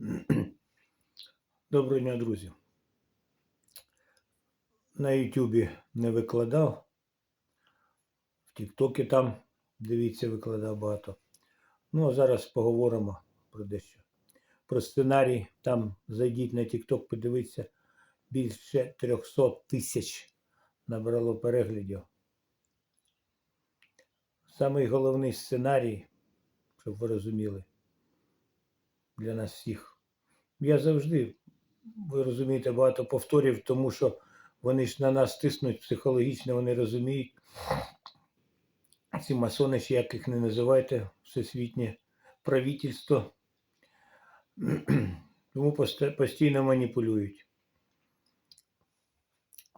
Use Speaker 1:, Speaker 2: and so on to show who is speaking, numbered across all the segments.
Speaker 1: Доброго дня, друзі. На Ютубі не викладав. В Тіктокі там, дивіться, викладав багато. Ну, а зараз поговоримо про дещо. Про сценарій. Там зайдіть на Тікток, подивіться. Більше 300 тисяч набрало переглядів. Самий головний сценарій, щоб ви розуміли, для нас всіх. Я завжди, ви розумієте, багато повторів, тому що вони ж на нас тиснуть психологічно, вони розуміють. Ці масони, ще як їх не називайте, всесвітнє правительство. Тому постійно маніпулюють.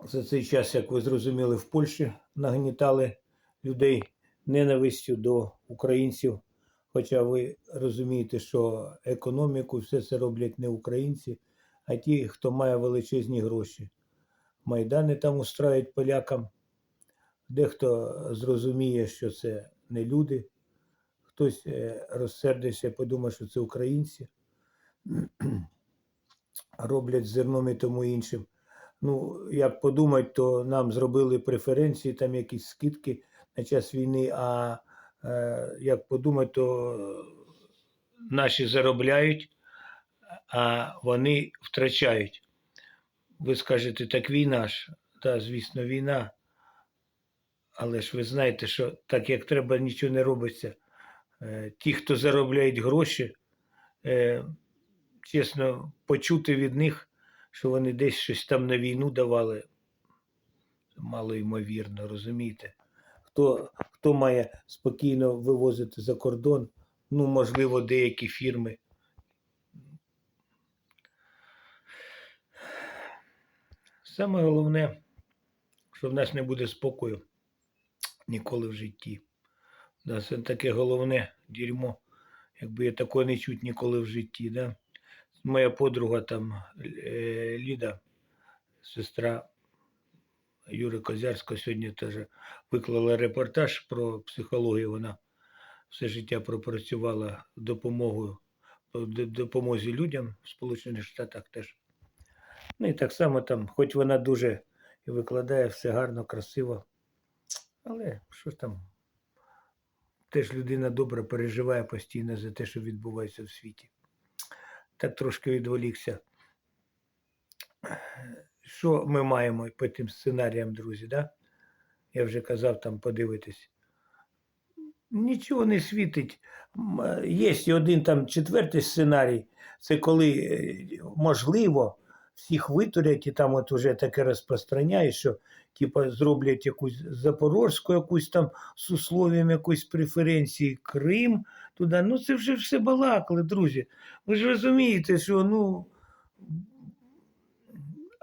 Speaker 1: За цей час, як ви зрозуміли, в Польщі нагнітали людей ненавистю до українців. Хоча ви розумієте, що економіку все це роблять не українці, а ті, хто має величезні гроші. Майдани там устраюють полякам. Дехто зрозуміє, що це не люди. Хтось е, розсердився, подумав, що це українці. Роблять зерном і тому іншим. Ну, як подумати, то нам зробили преференції, там якісь скидки на час війни, а як подумати, то наші заробляють, а вони втрачають. Ви скажете, так війна ж. Так, звісно, війна. Але ж ви знаєте, що так як треба, нічого не робиться. Е, Ті, хто заробляють гроші, е, чесно, почути від них, що вони десь щось там на війну давали, мало ймовірно, розумієте? Хто, хто має спокійно вивозити за кордон, ну, можливо, деякі фірми. Саме головне, що в нас не буде спокою ніколи в житті. Да, це таке головне дерьмо, якби я такого не чуть ніколи в житті. Да? Моя подруга там е, Ліда, сестра Юри Козярського, сьогодні теж виклала репортаж про психологію. Вона все життя пропрацювала допомогою допомозі людям в Сполучених Штатах теж. Ну і так само там, хоч вона дуже і викладає все гарно, красиво. Але що ж там, теж людина добра переживає постійно за те, що відбувається в світі. Так трошки відволікся. Що ми маємо по тим сценаріям, друзі, да? Я вже казав там подивитись. Нічого не світить. Є один там четвертий сценарій. Це коли е, можливо всіх витурять, і там от уже таке розпространяє, що типа зроблять якусь запорозьку, якусь там з условием якоїсь преференції Крим туди. Ну це вже все балакали, друзі. Ви ж розумієте, що ну.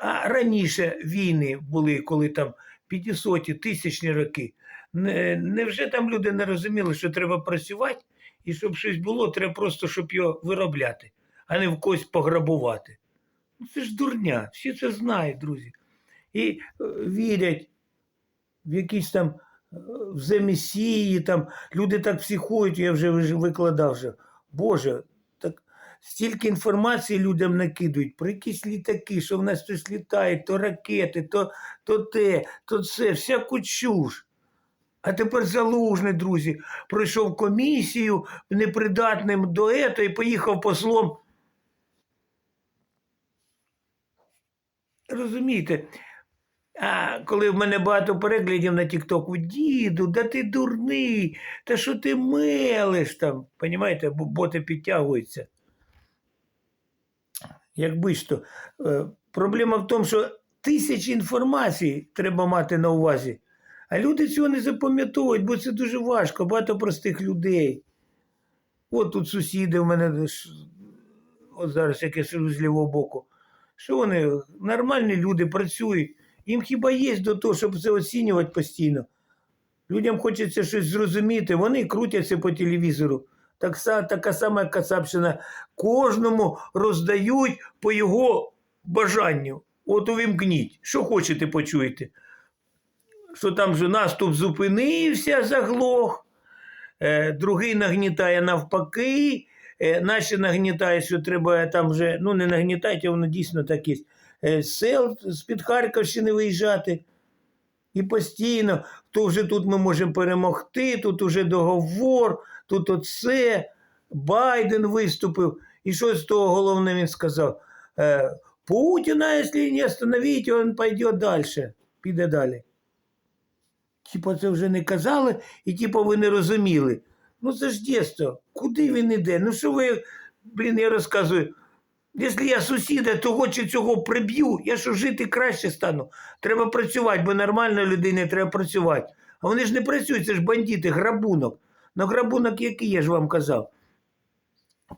Speaker 1: А раніше війни були, коли там 500 тисячні роки. Не, невже там люди не розуміли, що треба працювати, і щоб щось було, треба просто, щоб його виробляти, а не в когось пограбувати. Ну, це ж дурня, всі це знають, друзі. І е, вірять в якісь там е, в земесії, там люди так психують, я вже викладав. Вже. Боже, стільки інформації людям накидують про якісь літаки, що в нас щось літає, то ракети, то, то те, то це, всяку чуш. А тепер залужний, друзі, пройшов комісію непридатним до ето і поїхав послом. Розумієте? А коли в мене багато переглядів на Тіктоку, діду, да ти дурний, та що ти мелиш там? Понімаєте, боти підтягуються. Якби ж то. Е, Проблема в тому, що тисячі інформації треба мати на увазі. А люди цього не запам'ятовують, бо це дуже важко, багато простих людей. От тут сусіди в мене, от зараз як сижу з лівого боку. Що вони нормальні люди працюють. Їм хіба є до того, щоб це оцінювати постійно. Людям хочеться щось зрозуміти, вони крутяться по телевізору. Так, така сама Кацапщина. Кожному роздають по його бажанню. От увімкніть. Що хочете, почуєте. Що там же наступ зупинився, заглох, е, другий нагнітає навпаки, е, наші нагнітають, що треба там вже, ну не нагнітають, а воно дійсно так є. Е, сел з-під Харківщини виїжджати. І постійно, то вже тут ми можемо перемогти, тут уже договор, тут оце. Байден виступив. І що з того головне він сказав? Е, Путіна, якщо не остановить, він піде далі. Піде далі. Типа це вже не казали, і типа ви не розуміли. Ну це ж дійсно, куди він іде? Ну що ви, блін, я розказую. Якщо я сусіда того чи цього приб'ю, я що жити краще стану. Треба працювати, бо нормальної людині треба працювати. А вони ж не працюють, це ж бандити, грабунок. Ну грабунок який, я ж вам казав.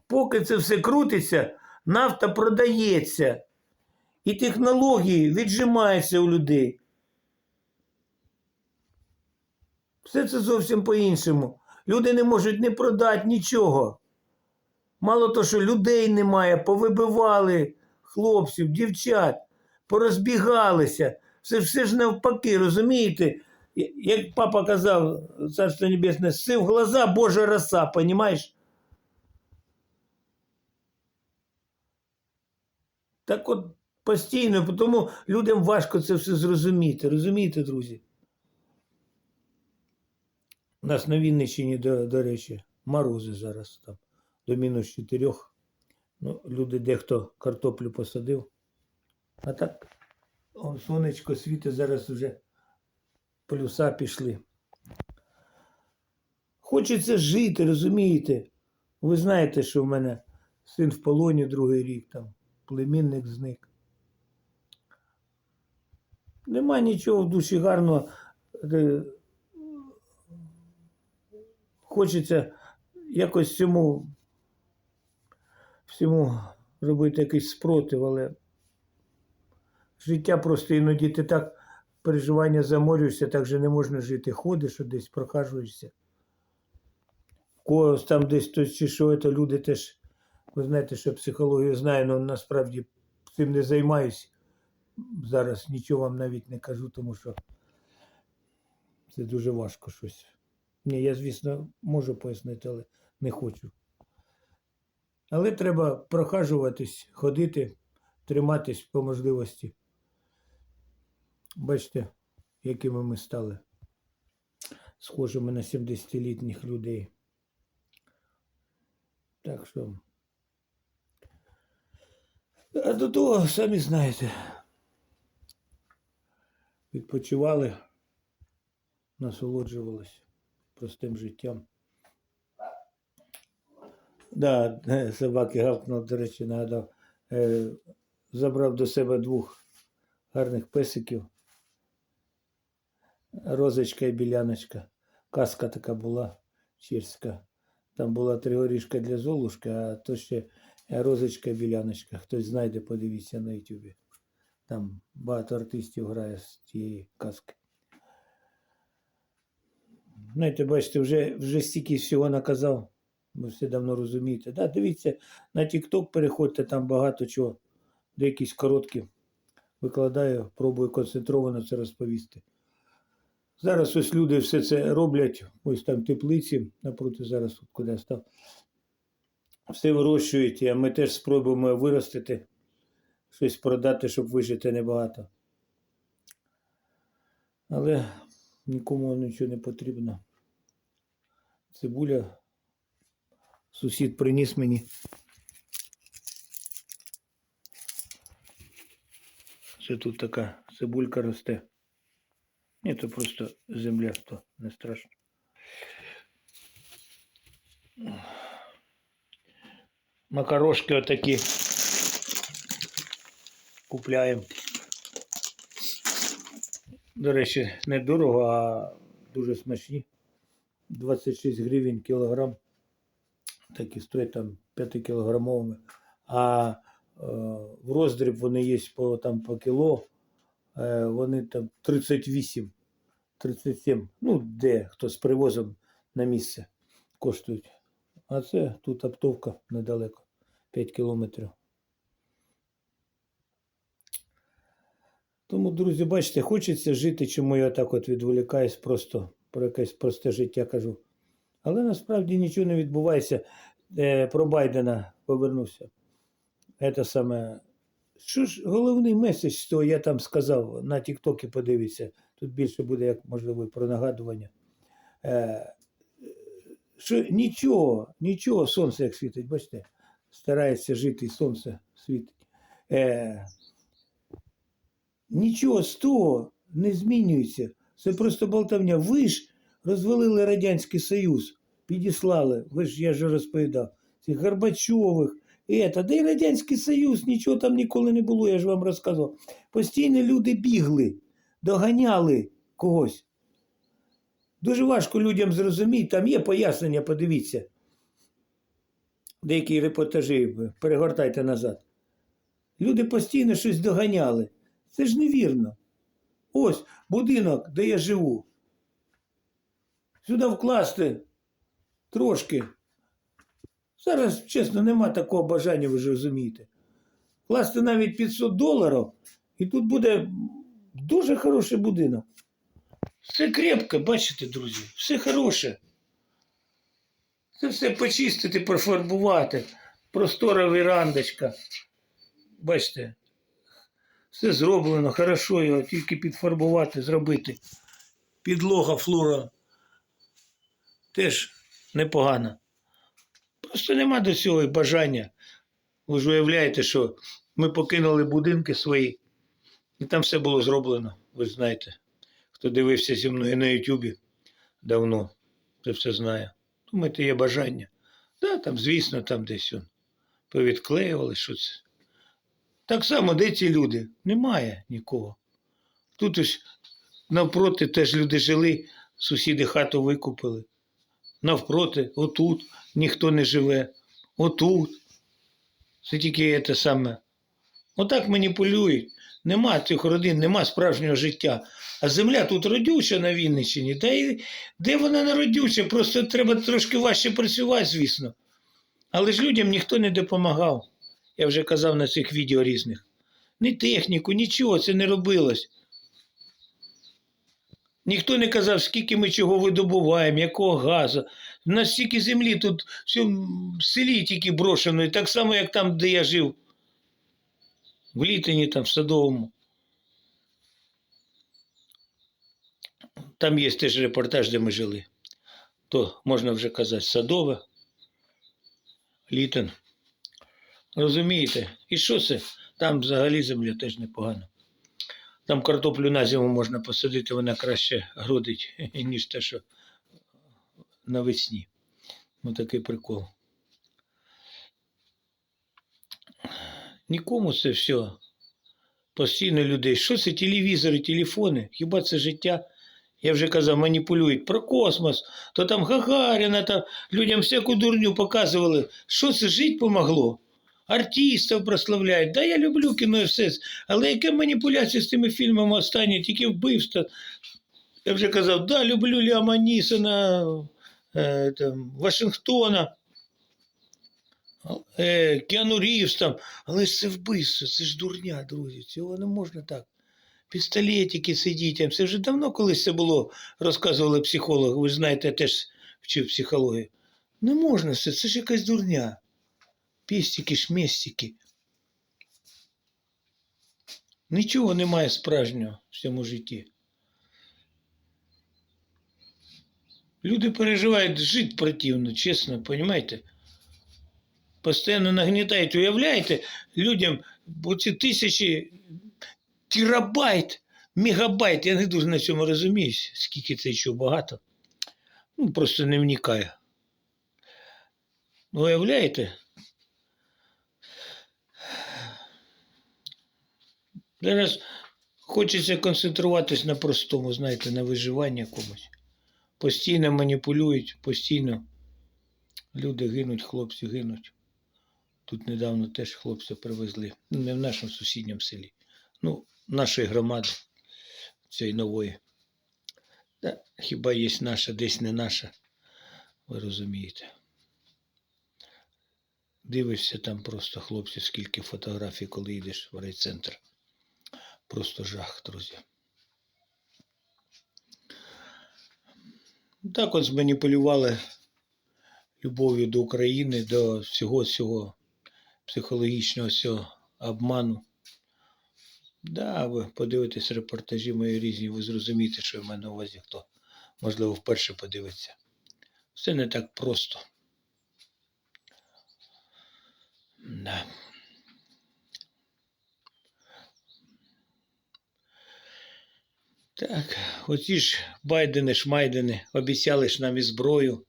Speaker 1: Поки це все крутиться, нафта продається. І технології віджимаються у людей. Все це зовсім по-іншому. Люди не можуть не продати нічого. Мало того, що людей немає, повибивали хлопців, дівчат, порозбігалися. Все, все ж навпаки, розумієте? Як папа казав, Царство Небесне, сси в глаза Божа роса, понімаєш? Так от постійно, тому людям важко це все зрозуміти. Розумієте, друзі? У нас на Вінниччині, до, до речі, морози зараз там до мінус 4. Ну, люди дехто картоплю посадив. А так, он сонечко світить, зараз вже плюса пішли. Хочеться жити, розумієте? Ви знаєте, що в мене син в полоні другий рік, там, племінник зник. Нема нічого в душі гарного. Е, Хочеться якось цьому всьому робити якийсь спротив, але життя просто іноді ти так переживання заморюєшся, так же не можна жити. Ходиш десь, прохажуєшся. Когось там десь хтось чи що, це люди теж, ви знаєте, що психологію знаю, але насправді цим не займаюсь. Зараз нічого вам навіть не кажу, тому що це дуже важко щось. Ні, я, звісно, можу пояснити, але не хочу. Але треба прохажуватись, ходити, триматись по можливості. Бачите, якими ми стали схожими на 70-літніх людей. Так що. А до того, самі знаєте, відпочивали, насолоджувалися простим життям. Да, е, собаки гавкнув, до речі, нагадав. Е, забрав до себе двох гарних песиків. Розочка і біляночка. Казка така була чирська. Там була тригорішка для Золушки, а то ще розочка і біляночка. Хтось знайде, подивіться на Ютубі. Там багато артистів грає з тієї казки. Знаєте, бачите, вже, вже стільки всього наказав. Ви все давно розумієте. Да, дивіться, на TikTok переходьте, там багато чого. Де короткі викладаю, пробую концентровано це розповісти. Зараз ось люди все це роблять, ось там теплиці, напроти зараз, куди я став. Все вирощують, а ми теж спробуємо виростити, щось продати, щоб вижити небагато. Але нікому нічого не потрібно. Цибуля сусід приніс мені. Це тут така цибулька росте. Ні, то просто земля, то не страшно. Макарошки отакі купляємо. До речі, не дорого, а дуже смачні. 26 гривень кілограм. Такі стоять там 5 кілограмовими. А е, в роздріб вони є по, там, по кіло. Е, вони там 38, 37. Ну, де хто з привозом на місце коштують. А це тут оптовка недалеко. 5 кілометрів. Тому, друзі, бачите, хочеться жити, чому я так от відволікаюсь просто про якесь просте життя кажу. Але насправді нічого не відбувається. е, про Байдена повернувся. Це саме. Що ж головний меседж, що я там сказав, на Тіктокі подивіться. Тут більше буде, як можливо, про нагадування. Е, що нічого, нічого, сонце як світить, бачите, старається жити, і сонце світить. Е, нічого з того не змінюється. Це просто болтовня. Ви ж розвалили Радянський Союз, підіслали, ви ж я ж розповідав, цих Горбачових. І это. Да і Радянський Союз, нічого там ніколи не було, я ж вам розказував. Постійно люди бігли, доганяли когось. Дуже важко людям зрозуміти, там є пояснення, подивіться. Деякі репортажі перегортайте назад. Люди постійно щось доганяли. Це ж невірно. Ось будинок, де я живу. Сюди вкласти трошки. Зараз, чесно, нема такого бажання, ви ж розумієте. Вкласти навіть 500 доларів, і тут буде дуже хороший будинок. Все крепко, бачите, друзі, все хороше. Це все почистити, профарбувати. Простора вірандочка. Бачите, все зроблено, хорошо його, тільки підфарбувати, зробити. Підлога флора теж непогана. Просто нема до цього бажання. Ви ж уявляєте, що ми покинули будинки свої, і там все було зроблено, ви знаєте. Хто дивився зі мною на Ютубі давно, це все знає. Думаєте, є бажання. Да, там, звісно, там десь он, повідклеювали, що це. Так само, де ці люди? Немає нікого. Тут ось навпроти теж люди жили, сусіди хату викупили. Навпроти, отут ніхто не живе. Отут. Це тільки те саме. Отак маніпулюють. Нема цих родин, нема справжнього життя. А земля тут родюча на Вінниччині. Та й де вона не родюча? Просто треба трошки важче працювати, звісно. Але ж людям ніхто не допомагав. Я вже казав на цих відео різних. Ні техніку, нічого це не робилось. Ніхто не казав, скільки ми чого видобуваємо, якого газу. У нас стільки землі тут в селі тільки брошеної, так само, як там, де я жив. В Літині, там, в Садовому. Там є теж репортаж, де ми жили. То можна вже казати Садове, Літин. Розумієте? І що це? Там взагалі земля теж непогана. Там картоплю на зиму можна посадити, вона краще грудить, ніж те, що навесні. Ну такий прикол. Нікому це все. Постійно людей. Що це телевізори, телефони? Хіба це життя? Я вже казав, маніпулюють про космос, то там Гагаріна, там людям всяку дурню показували. Що це жити помогло? Артистів прославляють. Да, я люблю кіно і все. Але яка маніпуляція з тими фільмами останні, тільки вбивство. Я вже казав, да, люблю Ліама Нісона, е, там, Вашингтона, е, Кіану Рівз там. Але ж це вбивство, це ж дурня, друзі. Цього не можна так. Пістолетики сидіть. Це вже давно колись це було, розказували психологи. Ви знаєте, я теж вчив психологію. Не можна це, це ж якась дурня. Пістики, шместики. Нічого немає справжнього в цьому житті. Люди переживають, жити противно, чесно, розумієте? Постійно нагнітають. Уявляєте, людям оці тисячі терабайт, мегабайт. Я не дуже на цьому розуміюсь, скільки це що багато. Ну, просто не вникаю. Ну, уявляєте? Зараз хочеться концентруватись на простому, знаєте, на виживанні комусь. Постійно маніпулюють, постійно люди гинуть, хлопці гинуть. Тут недавно теж хлопця привезли. Не в нашому сусідньому селі. Ну, нашої громади, цієї нової. Та, хіба є наша, десь не наша, ви розумієте. Дивишся там просто хлопці, скільки фотографій, коли йдеш в райцентр. Просто жах, друзі. Так от зманіпулювали любов'ю до України, до всього цього психологічного цього обману. Да, ви подивитесь репортажі мої різні, ви зрозумієте, що в мене на увазі, хто, можливо, вперше подивиться. Все не так просто. Да. Так, оці ж Байдени, Шмайдени обіцяли ж нам і зброю,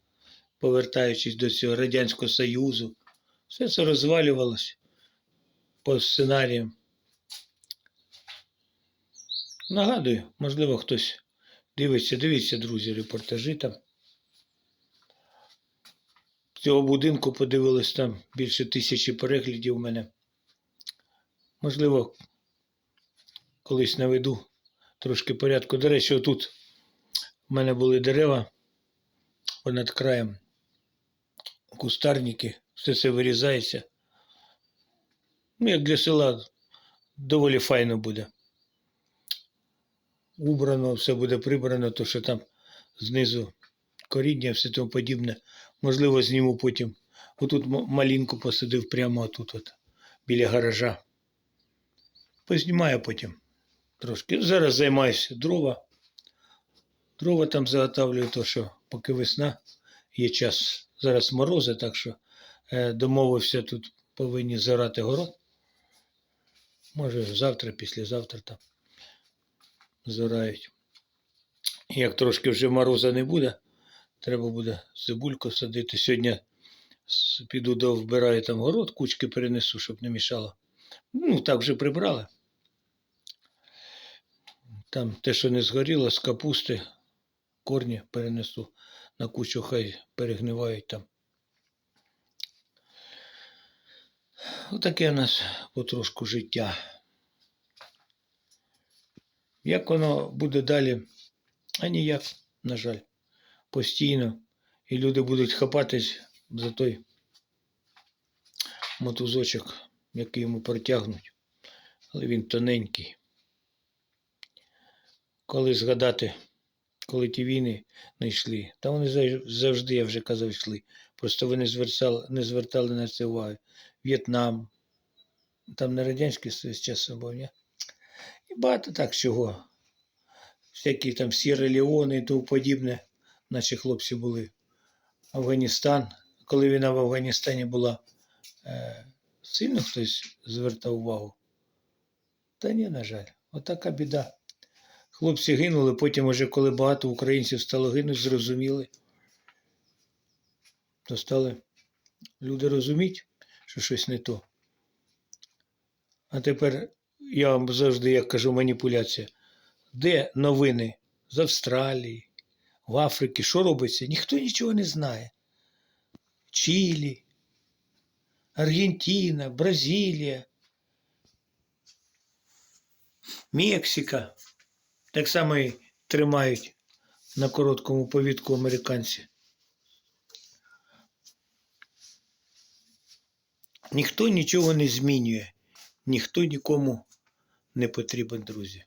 Speaker 1: повертаючись до цього Радянського Союзу. Все це розвалювалося по сценаріям. Нагадую, можливо, хтось дивиться, дивіться, друзі, репортажі там. Цього будинку подивилось там більше тисячі переглядів у мене. Можливо, колись наведу трошки порядку. До речі, отут в мене були дерева понад краєм, кустарники, все це вирізається. Ну, як для села доволі файно буде. Убрано, все буде прибрано, то що там знизу коріння, все тому подібне. Можливо, зніму потім. Отут малинку посадив прямо тут, от, біля гаража. Познімаю потім трошки. Зараз займаюся дрова. Дрова там заготовлюю, то що поки весна є час. Зараз морози, так що е, домовився тут повинні зарати город. Може завтра, післязавтра там зорають. Як трошки вже мороза не буде, треба буде цибульку садити. Сьогодні піду до вбираю там город, кучки перенесу, щоб не мішало. Ну, так вже прибрали. Там те, що не згоріло, з капусти, корні перенесу на кучу, хай перегнивають там. Отаке у нас потрошку життя. Як воно буде далі? А ніяк, на жаль, постійно. І люди будуть хапатись за той мотузочок, який йому протягнуть. Але він тоненький. Коли згадати, коли ті війни не йшли, та вони завжди, я вже казав, йшли. Просто вони звертали, не звертали на це уваги. В'єтнам, там не радянський часом був, ні? І багато так чого. Всякі там Сєра Леони і тому подібне, наші хлопці були. Афганістан. Коли війна в Афганістані була, е, сильно хтось звертав увагу? Та ні, на жаль, отака біда. Хлопці гинули, потім, уже коли багато українців стало гинути, зрозуміли. То стали люди розуміти, що щось не то. А тепер я вам завжди, як кажу, маніпуляція. Де новини з Австралії, в Африці, що робиться? Ніхто нічого не знає. Чилі, Аргентина, Бразилія, Мексика. Так само і тримають на короткому повідку американці. Ніхто нічого не змінює, ніхто нікому не потрібен, друзі.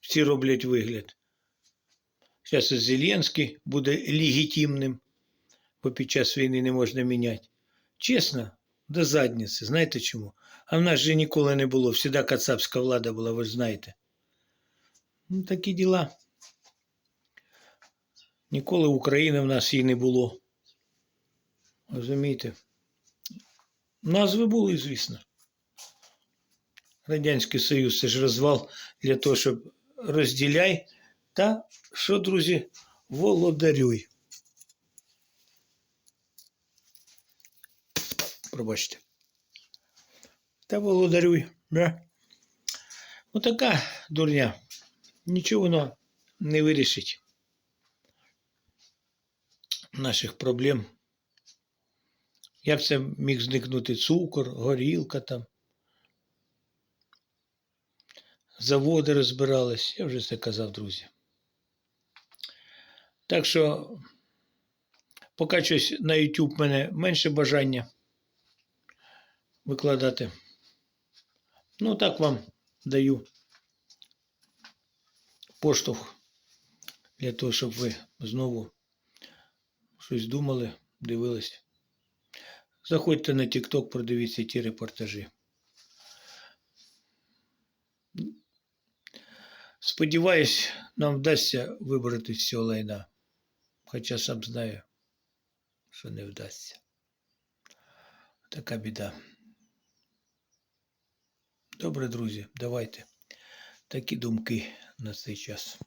Speaker 1: Всі роблять вигляд. Зараз Зеленський буде легітимним, бо під час війни не можна міняти. Чесно, до задниці. Знаєте чому? А в нас же ніколи не було. Всіда кацапська влада була, ви ж знаєте. Ну, такі діла. Ніколи України в нас її не було. Розумієте? Назви були, звісно. Радянський Союз це ж розвал для того, щоб розділяй та що, друзі, володарюй. Пробачте. Та володарюй, да? Отака дурня. Нічого воно не вирішить наших проблем. Як це міг зникнути цукор, горілка там. Заводи розбирались, я вже це казав, друзі. Так що, поки щось на YouTube в мене менше бажання викладати. Ну, так вам даю поштовх для того, щоб ви знову щось думали, дивились. Заходьте на TikTok, продивіться ті репортажі. Сподіваюсь, нам вдасться вибрати з цього лайна. Хоча сам знаю, що не вдасться. Така біда. Добре, друзі, давайте. Такі думки на цей час.